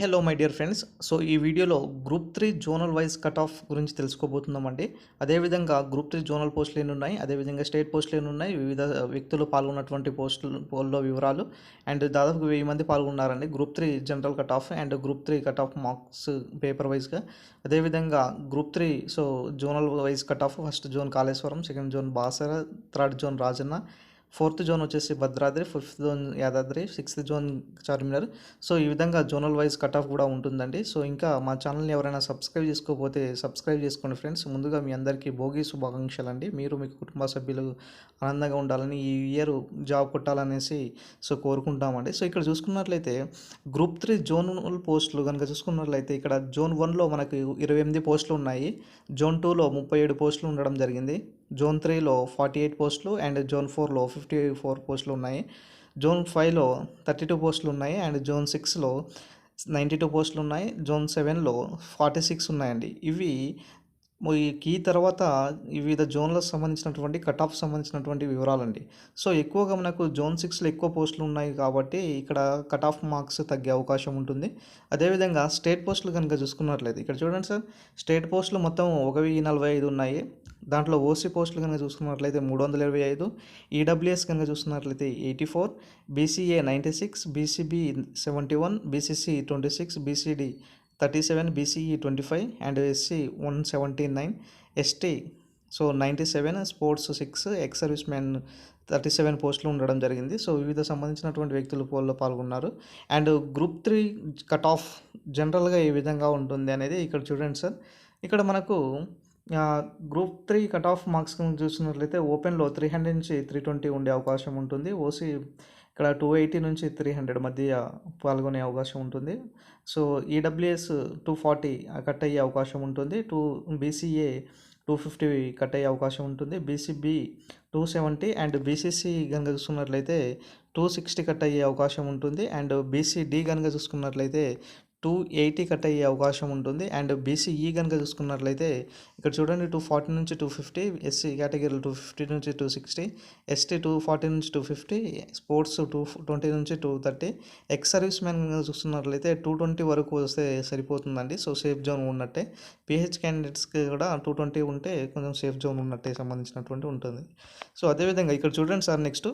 Hello my dear friends so ఈ వీడియోలో group three zonal wise cut off గురించి తెలుసుకోబోతున్నామండి. అదేవిధంగా గ్రూప్ త్రీ జోనల్ పోస్టులు ఎన్ని ఉన్నాయి అదేవిధంగా స్టేట్ పోస్టులు ఎన్ని ఉన్నాయి వివిధ వ్యక్తులు పాల్గొన్నటువంటి పోస్టులు పోల్లో వివరాలు. అండ్ దాదాపు వెయ్యి మంది పాల్గొన్నారండి. Group three general cut off and group three cut off marks paper వైజ్గా అదేవిధంగా group three so zonal wise cut off first zone Kaleshwaram second zone Basara third zone Rajanna fourth zone వచ్చేసి Bhadradri fifth zone Yadadri sixth zone Charminar. So ఈ విధంగా zonal wise cut of కూడా ఉంటుందండి. So ఇంకా మా ఛానల్ని ఎవరైనా subscribe చేసుకోకపోతే సబ్స్క్రైబ్ చేసుకోండి ఫ్రెండ్స్. ముందుగా మీ అందరికీ భోగి శుభాకాంక్షలు అండి మీరు మీ కుటుంబ సభ్యులు ఆనందంగా ఉండాలని ఈ ఇయర్ జాబ్ కొట్టాలనేసి సో కోరుకుంటామండి. సో ఇక్కడ చూసుకున్నట్లయితే గ్రూప్ త్రీ జోనల్ పోస్టులు కనుక చూసుకున్నట్లయితే ఇక్కడ జోన్ వన్లో మనకు ఇరవై ఎనిమిది పోస్టులు ఉన్నాయి. జోన్ టూలో ముప్పై ఏడు పోస్టులు ఉండడం జరిగింది. జోన్ త్రీలో ఫార్టీ ఎయిట్ పోస్టులు అండ్ జోన్ ఫోర్లో ఫిఫ్టీ ఫోర్ పోస్టులు ఉన్నాయి జోన్ ఫైవ్లో థర్టీ టూ పోస్టులు ఉన్నాయి అండ్ జోన్ సిక్స్లో నైంటీ టూ పోస్టులు ఉన్నాయి జోన్ సెవెన్లో ఫార్టీ సిక్స్ ఉన్నాయండి. ఇవి ఈ కీ తర్వాత వివిధ జోన్లకు సంబంధించినటువంటి కట్ ఆఫ్ సంబంధించినటువంటి వివరాలండి. సో ఎక్కువగా మనకు జోన్ సిక్స్లో ఎక్కువ పోస్టులు ఉన్నాయి కాబట్టి ఇక్కడ కట్ ఆఫ్ మార్క్స్ తగ్గే అవకాశం ఉంటుంది. అదేవిధంగా స్టేట్ పోస్టులు కనుక చూసుకున్నట్లయితే ఇక్కడ చూడండి సార్ స్టేట్ పోస్టులు మొత్తం ఒక వెయ్యి నలభై ఐదు ఉన్నాయి. దాంట్లో ఓసీ పోస్టులు కనుక చూసుకున్నట్లయితే మూడు వందల ఇరవై ఐదు ఈడబ్ల్యూఎస్ కనుక చూసుకున్నట్లయితే eighty four BCA ninety six BCB seventy one BCC twenty six BCD thirty seven BCE twenty five and SC one seventy nine ST so ninety seven sports six ex service man thirty seven పోస్టులు ఉండడం జరిగింది. So వివిధ సంబంధించినటువంటి వ్యక్తులు పోల్లో పాల్గొన్నారు. And group three cut off జనరల్గా ఏ విధంగా ఉంటుంది అనేది ఇక్కడ చూడండి సార్. ఇక్కడ మనకు group three cut off marks చూసినట్లయితే ఓపెన్లో త్రీ హండ్రెడ్ నుంచి త్రీ ట్వంటీ ఉండే అవకాశం ఉంటుంది. ఓసీ ఇక్కడ టూ ఎయిటీ నుంచి త్రీ హండ్రెడ్ మధ్య పాల్గొనే అవకాశం ఉంటుంది. So EWS two forty cut అయ్యే అవకాశం ఉంటుంది. Two BCA two fifty cut అయ్యే అవకాశం ఉంటుంది. BCB two seventy and BCC కనుక చూసుకున్నట్లయితే టూ సిక్స్టీ కట్ అయ్యే అవకాశం ఉంటుంది. అండ్ బీసీడీ కనుక చూసుకున్నట్లయితే టూ ఎయిటీ కట్ అయ్యే అవకాశం ఉంటుంది. అండ్ బీసీఈ కనుక చూసుకున్నట్లయితే ఇక్కడ చూడండి టూ ఫార్టీ నుంచి టూ ఫిఫ్టీ ఎస్సీ కేటగిరీలు టూ ఫిఫ్టీ నుంచి two sixty ST two forty నుంచి two fifty sports two twenty నుంచి two thirty ex service man చూసుకున్నట్లయితే టూ ట్వంటీ వరకు వస్తే సరిపోతుందండి. సో సేఫ్ జోన్ ఉన్నట్టే. పిహెచ్ క్యాండిడేట్స్కి కూడా టూ ట్వంటీ ఉంటే కొంచెం సేఫ్ జోన్ ఉన్నట్టే సంబంధించినటువంటి ఉంటుంది. సో అదేవిధంగా ఇక్కడ చూడండి sir next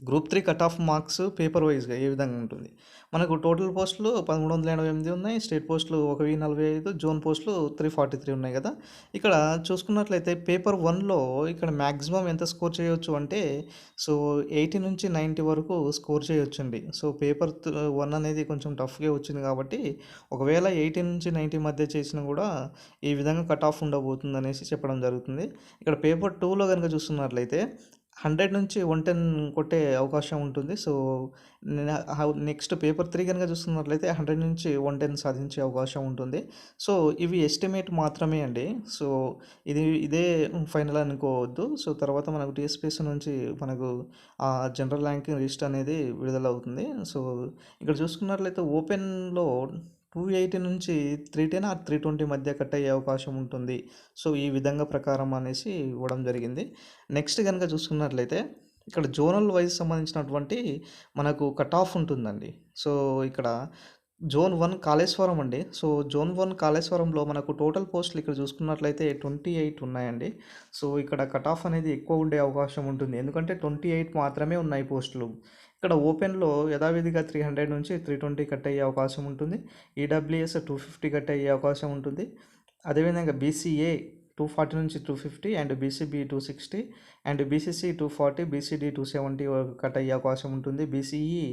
group three cut off marks paper వైజ్గా ఏ విధంగా ఉంటుంది? మనకు టోటల్ పోస్టులు పదమూడు వందల ఎనభై ఎనిమిది ఉన్నాయి. స్టేట్ పోస్టులు ఒక వెయ్యి నలభై ఐదు జోన్ పోస్టులు త్రీ ఫార్టీ త్రీ ఉన్నాయి కదా. ఇక్కడ చూసుకున్నట్లయితే పేపర్ వన్లో ఇక్కడ మ్యాక్సిమం ఎంత స్కోర్ చేయొచ్చు అంటే సో ఎయిటీ నుంచి నైంటీ వరకు స్కోర్ చేయొచ్చు అండి సో పేపర్ వన్ అనేది కొంచెం టఫ్గా వచ్చింది కాబట్టి ఒకవేళ ఎయిటీ నుంచి నైంటీ మధ్య చేసినా కూడా ఈ విధంగా కట్ ఆఫ్ ఉండబోతుంది అనేసి చెప్పడం జరుగుతుంది. ఇక్కడ పేపర్ టూలో కనుక చూస్తున్నట్లయితే హండ్రెడ్ నుంచి వన్ టెన్ కొట్టే అవకాశం ఉంటుంది. సో నెక్స్ట్ పేపర్ త్రీ కనుక చూస్తున్నట్లయితే హండ్రెడ్ నుంచి వన్ టెన్ సాధించే అవకాశం ఉంటుంది. సో ఇవి ఎస్టిమేట్ మాత్రమే అండి. సో ఇది ఇదే ఫైనల్ అనుకోవద్దు. సో తర్వాత మనకు టీఎస్పీఎస్ నుంచి మనకు జనరల్ ర్యాంకింగ్ లిస్ట్ అనేది విడుదల అవుతుంది సో ఇక్కడ చూసుకున్నట్లయితే ఓపెన్లో టూ ఎయిటీ నుంచి three ten or three twenty మధ్య కట్ అయ్యే అవకాశం ఉంటుంది. సో ఈ విధంగా ప్రకారం అనేసి ఇవ్వడం జరిగింది. నెక్స్ట్ కనుక చూసుకున్నట్లయితే ఇక్కడ జోనల్ వైజ్ సంబంధించినటువంటి మనకు కట్ ఆఫ్ ఉంటుందండి. సో ఇక్కడ జోన్ వన్ కాళేశ్వరం అండి. సో జోన్ వన్ కాళేశ్వరంలో మనకు టోటల్ పోస్టులు ఇక్కడ చూసుకున్నట్లయితే ట్వంటీ ఎయిట్ ఉన్నాయండి. సో ఇక్కడ కట్ ఆఫ్ అనేది ఎక్కువ ఉండే అవకాశం ఉంటుంది. ఎందుకంటే ట్వంటీ ఎయిట్ మాత్రమే ఉన్నాయి పోస్టులు. ఇక్కడ ఓపెన్లో యథావిధిగా త్రీ హండ్రెడ్ నుంచి త్రీ ట్వంటీ కట్ అయ్యే అవకాశం ఉంటుంది. ఈడబ్ల్యూఎస్ టూ ఫిఫ్టీ కట్ అయ్యే అవకాశం ఉంటుంది. అదేవిధంగా బీసీఏ టూ ఫార్టీ నుంచి two fifty and BCB two sixty and BCC two forty BCD two seventy cut అయ్యే అవకాశం ఉంటుంది. బీసీఈ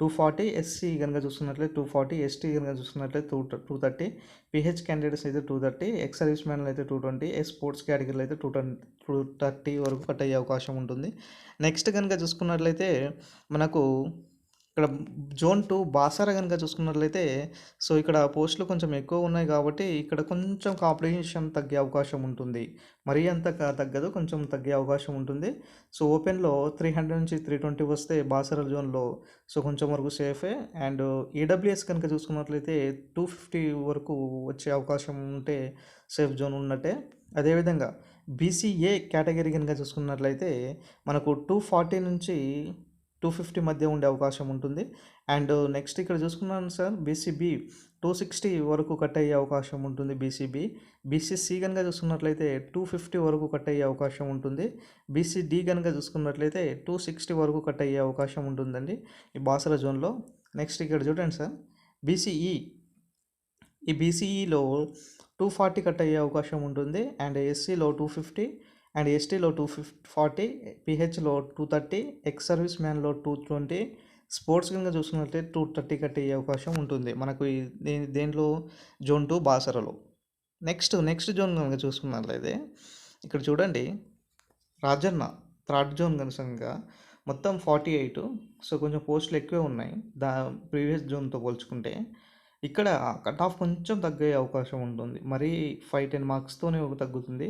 టూ ఫార్టీ ఎస్సీ కనుక చూసుకున్నట్లయితే టూ ఫార్టీ ఎస్టీ కనుక చూసుకున్నట్లయితే two two thirty PH candidates అయితే టూ థర్టీ ఎక్స్ సర్వీస్ మ్యాన్లు అయితే టూ ట్వంటీ ఎస్ స్పోర్ట్స్ కేటగిరీలు అయితే టూ ట్వంటీ ఇప్పుడు థర్టీ వరకు కట్ అయ్యే అవకాశం ఉంటుంది. నెక్స్ట్ కనుక చూసుకున్నట్లయితే మనకు ఇక్కడ జోన్ టూ బాసారా కనుక చూసుకున్నట్లయితే సో ఇక్కడ పోస్టులు కొంచెం ఎక్కువ ఉన్నాయి కాబట్టి ఇక్కడ కొంచెం కాంపిటీషన్ తగ్గే అవకాశం ఉంటుంది. మరీ అంత తగ్గదు కొంచెం తగ్గే అవకాశం ఉంటుంది. సో ఓపెన్లో త్రీ హండ్రెడ్ నుంచి త్రీ ట్వంటీ వస్తే బాసరా జోన్లో సో కొంచెం వరకు సేఫే. అండ్ ఈడబ్ల్యూఎస్ కనుక చూసుకున్నట్లయితే టూ ఫిఫ్టీ వరకు వచ్చే అవకాశం ఉంటే సేఫ్ జోన్ ఉన్నట్టే. అదేవిధంగా బీసీఏ కేటగిరీ కనుక చూసుకున్నట్లయితే మనకు టూ ఫార్టీ నుంచి టూ ఫిఫ్టీ మధ్య ఉండే అవకాశం ఉంటుంది. అండ్ నెక్స్ట్ ఇక్కడ చూసుకున్నాను సార్ బీసీబీ టూ సిక్స్టీ వరకు కట్ అయ్యే అవకాశం ఉంటుంది బీసీబీ బీసీసీ కనుక చూసుకున్నట్లయితే టూ ఫిఫ్టీ వరకు కట్ అయ్యే అవకాశం ఉంటుంది. బీసీడీ కనుక చూసుకున్నట్లయితే టూ సిక్స్టీ వరకు కట్ అయ్యే అవకాశం ఉంటుందండి ఈ బాసర జోన్లో. నెక్స్ట్ ఇక్కడ చూడండి సార్ బీసీఈ ఈ బీసీఈలో టూ ఫార్టీ కట్ అయ్యే అవకాశం ఉంటుంది. అండ్ ఎస్సీలో టూ ఫిఫ్టీ అండ్ ఎస్టీలో టూ ఫిఫ్ ఫార్టీ పిహెచ్లో టూ థర్టీ ఎక్స్ సర్వీస్ మ్యాన్లో టూ ట్వంటీ స్పోర్ట్స్ కింద చూసుకున్నట్లయితే టూ థర్టీ కట్ అయ్యే అవకాశం ఉంటుంది. మనకు ఈ దేంట్లో? జోన్ టూ బాసరలో. నెక్స్ట్ నెక్స్ట్ జోన్ కనుక చూసుకున్నట్లయితే ఇక్కడ చూడండి. రాజన్న థర్డ్ జోన్ కనుక మొత్తం ఫార్టీ ఎయిట్ సో కొంచెం పోస్టులు ఎక్కువే ఉన్నాయి. దా ప్రీవియస్ జోన్తో పోల్చుకుంటే. ఇక్కడ కట్ ఆఫ్ కొంచెం తగ్గే అవకాశం ఉంటుంది. మరీ ఫైవ్ టెన్ మార్క్స్తోనే తగ్గుతుంది.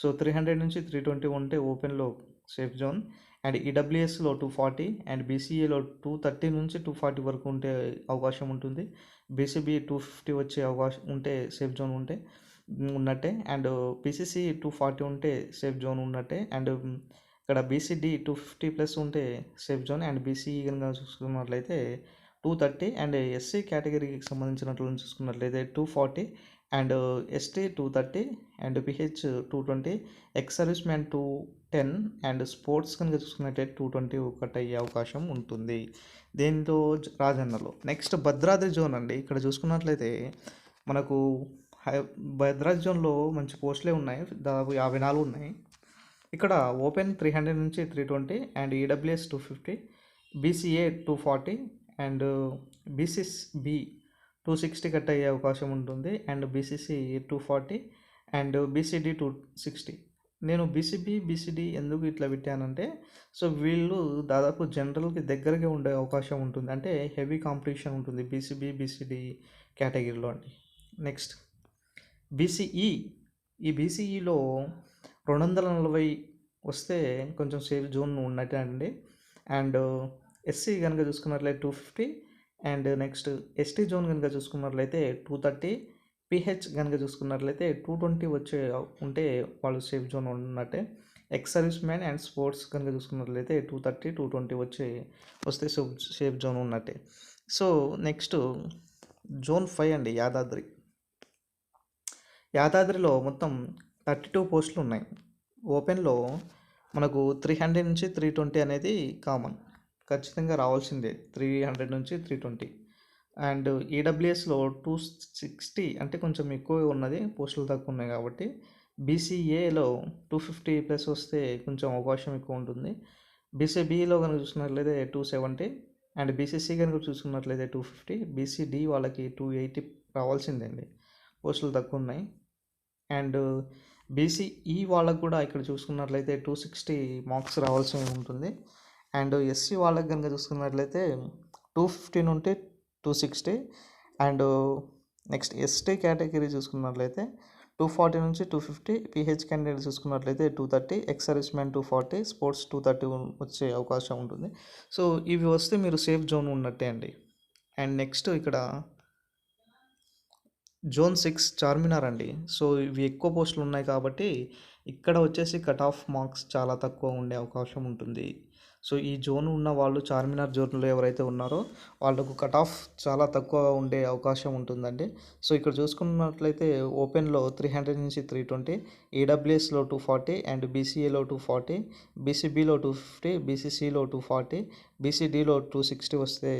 సో త్రీ హండ్రెడ్ నుంచి త్రీ ట్వంటీ ఉంటే ఓపెన్లో సేఫ్ జోన్. అండ్ ఈడబ్ల్యూఎస్లో టూ ఫార్టీ అండ్ బీసీఏలో టూ థర్టీ నుంచి టూ ఫార్టీ వరకు ఉంటే అవకాశం ఉంటుంది. బీసీబీ టూ ఫిఫ్టీ వచ్చే అవకాశం ఉంటే సేఫ్ జోన్ ఉంటే ఉన్నట్టే. అండ్ పీసీసీ టూ ఫార్టీ ఉంటే సేఫ్ జోన్ ఉన్నట్టే. అండ్ ఇక్కడ బీసీడీ టూ ఫిఫ్టీ ప్లస్ ఉంటే సేఫ్ జోన్. అండ్ బీసీఈ కనుక చూసుకున్నట్లయితే టూ థర్టీ అండ్ ఎస్సీ కేటగిరీకి సంబంధించినట్లు చూసుకున్నట్లయితే two forty and uh, ST two thirty and PH two twenty ex service man two ten and sports కనుక చూసుకున్నట్లయితే two twenty ఒకటి అయ్యే అవకాశం ఉంటుంది. దీంతో రాజన్నలో. నెక్స్ట్ భద్రాద్రి జోన్ అండి. ఇక్కడ చూసుకున్నట్లయితే మనకు హై భద్రాద్రి జోన్లో మంచి పోస్టులే ఉన్నాయి. దాదాపు యాభై నాలుగు ఉన్నాయి. ఇక్కడ ఓపెన్ త్రీ హండ్రెడ్ నుంచి three twenty and EWS two fifty BCA two forty and BCs B two sixty cut అయ్యే అవకాశం ఉంటుంది and BCC two forty and BCD two sixty. నేను బీసీబీ బీసీడీ ఎందుకు ఇట్లా పెట్టానంటే సో వీళ్ళు దాదాపు జనరల్కి దగ్గరగా ఉండే అవకాశం ఉంటుంది. అంటే హెవీ కాంపిటీషన్ ఉంటుంది బీసీబీ బీసీడీ కేటగిరీలో అండి. Next BCE. ఈ బీసీఈలో రెండు వందల నలభై వస్తే కొంచెం సేఫ్ జోన్ ఉన్నట్టే అండి. అండ్ ఎస్సీ కనుక చూసుకున్నట్లయితే two fifty and next ST zone కనుక చూసుకున్నట్లయితే టూ థర్టీ పిహెచ్ కనుక చూసుకున్నట్లయితే టూ ట్వంటీ వచ్చే ఉంటే వాళ్ళు సేఫ్ జోన్ ఉన్నట్టే. Ex service man and sports కనుక చూసుకున్నట్లయితే టూ థర్టీ టూ ట్వంటీ వచ్చే వస్తే సేఫ్ సేఫ్ జోన్ ఉన్నట్టే. సో నెక్స్ట్ జోన్ ఫైవ్ అండి యాదాద్రి. యాదాద్రిలో మొత్తం థర్టీ టూ పోస్టులు ఉన్నాయి. ఓపెన్లో మనకు త్రీ హండ్రెడ్ నుంచి త్రీ ట్వంటీ అనేది కామన్ ఖచ్చితంగా రావాల్సిందే త్రీ హండ్రెడ్ నుంచి త్రీ ట్వంటీ. అండ్ ఈడబ్ల్యూఎస్లో టూ సిక్స్టీ అంటే కొంచెం ఎక్కువ ఉన్నది పోస్టులు తక్కువ ఉన్నాయి కాబట్టి. బీసీఏలో టూ ఫిఫ్టీ ప్లస్ వస్తే కొంచెం అవకాశం ఎక్కువ ఉంటుంది. బీసీబీలో కనుక చూసుకున్నట్లయితే టూ సెవెంటీ అండ్ బీసీసీ కనుక చూసుకున్నట్లయితే టూ ఫిఫ్టీ బీసీడీ వాళ్ళకి టూ ఎయిటీ రావాల్సిందే అండి పోస్టులు తక్కువ ఉన్నాయి. అండ్ బీసీఈ వాళ్ళకు కూడా ఇక్కడ చూసుకున్నట్లయితే టూ సిక్స్టీ మార్క్స్ రావాల్సి ఉంటుంది. అండ్ ఎస్సీ వాళ్ళకి కనుక చూసుకున్నట్లయితే టూ ఫిఫ్టీన్ ఉంటే two sixty and next ST category చూసుకున్నట్లయితే టూ ఫార్టీ నుంచి టూ ఫిఫ్టీ పిహెచ్ క్యాండిడేట్ చూసుకున్నట్లయితే two thirty ex man two forty sports two thirty వచ్చే అవకాశం ఉంటుంది. సో ఇవి వస్తే మీరు సేఫ్ జోన్ ఉన్నట్టే అండి. అండ్ నెక్స్ట్ ఇక్కడ జోన్ సిక్స్ చార్మినార్ అండి. సో ఇవి ఎక్కువ పోస్టులు ఉన్నాయి కాబట్టి ఇక్కడ వచ్చేసి కట్ ఆఫ్ మార్క్స్ చాలా తక్కువ ఉండే అవకాశం ఉంటుంది. సో ఈ జోన్ ఉన్న వాళ్ళు చార్మినార్ జోన్లో ఎవరైతే ఉన్నారో వాళ్ళకు కట్ ఆఫ్ చాలా తక్కువ ఉండే అవకాశం ఉంటుందండి. సో ఇక్కడ చూసుకున్నట్లయితే ఓపెన్లో త్రీ హండ్రెడ్ నుంచి త్రీ ట్వంటీ ఈడబ్ల్యూఎస్లో టూ ఫార్టీ అండ్ బీసీఏలో టూ ఫార్టీ బీసీబీలో టూ ఫిఫ్టీ బీసీసీలో టూ ఫార్టీ బీసీడీలో టూ సిక్స్టీ వస్తే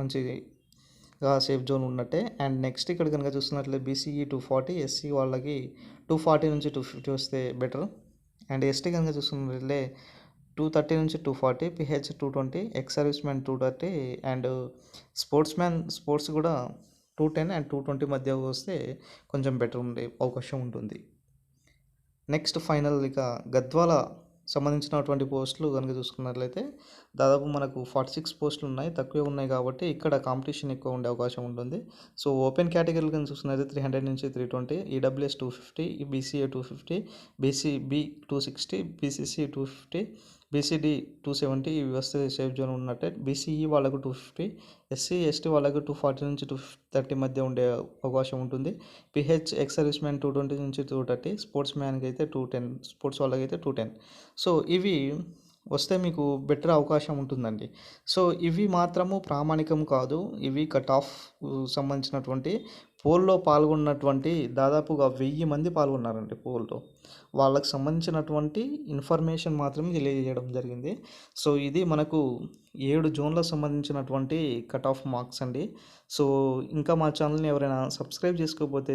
మంచిగా సేఫ్ జోన్ ఉన్నట్టే. అండ్ నెక్స్ట్ ఇక్కడ కనుక చూస్తున్నట్లయితే బీసీఈ టూ ఫార్టీ ఎస్సీ వాళ్ళకి టూ ఫార్టీ నుంచి టూ ఫిఫ్టీ వస్తే బెటర్ అండ్ ఎస్టీ కనుక చూసుకున్నట్లయితే టూ థర్టీ నుంచి two forty PH two twenty ex service man two thirty and sports man sports కూడా two ten and two twenty మధ్య వస్తే కొంచెం బెటర్ ఉండే అవకాశం ఉంటుంది. నెక్స్ట్ ఫైనల్ ఇక గద్వాల సంబంధించినటువంటి పోస్టులు కనుక చూసుకున్నట్లయితే దాదాపు మనకు ఫార్టీ సిక్స్ పోస్టులు ఉన్నాయి తక్కువే ఉన్నాయి కాబట్టి ఇక్కడ కాంపిటీషన్ ఎక్కువ ఉండే అవకాశం ఉంటుంది. సో ఓపెన్ కేటగిరీలు కనుక చూసుకున్నట్లయితే త్రీ హండ్రెడ్ నుంచి three twenty EWS two fifty BCA two fifty BCB two sixty BCC two fifty BCD two seventy ఇవి వస్తే సేఫ్ జోన్ ఉన్నట్టే బీసీఈ వాళ్ళకు టూ ఫిఫ్టీ ఎస్సీ ఎస్టీ వాళ్ళకు టూ ఫార్టీ నుంచి టూ థర్టీ మధ్య ఉండే అవకాశం ఉంటుంది. PH ex service man two twenty నుంచి టూ థర్టీ స్పోర్ట్స్ మ్యాన్కి అయితే టూ టెన్ స్పోర్ట్స్ వాళ్ళకి అయితే టూ టెన్ సో ఇవి వస్తే మీకు బెటర్ అవకాశం ఉంటుందండి. సో ఇవి మాత్రము ప్రామాణికం కాదు. ఇవి కట్ ఆఫ్ సంబంధించినటువంటి పోల్లో పాల్గొన్నటువంటి దాదాపుగా వెయ్యి మంది పాల్గొన్నారండి పోల్లో. వాళ్ళకు సంబంధించినటువంటి ఇన్ఫర్మేషన్ మాత్రమే తెలియజేయడం జరిగింది. సో ఇది మనకు ఏడు జోన్లకు సంబంధించినటువంటి కట్ ఆఫ్ మార్క్స్ అండి. సో ఇంకా మా ఛానల్ని ఎవరైనా సబ్స్క్రైబ్ చేసుకోకపోతే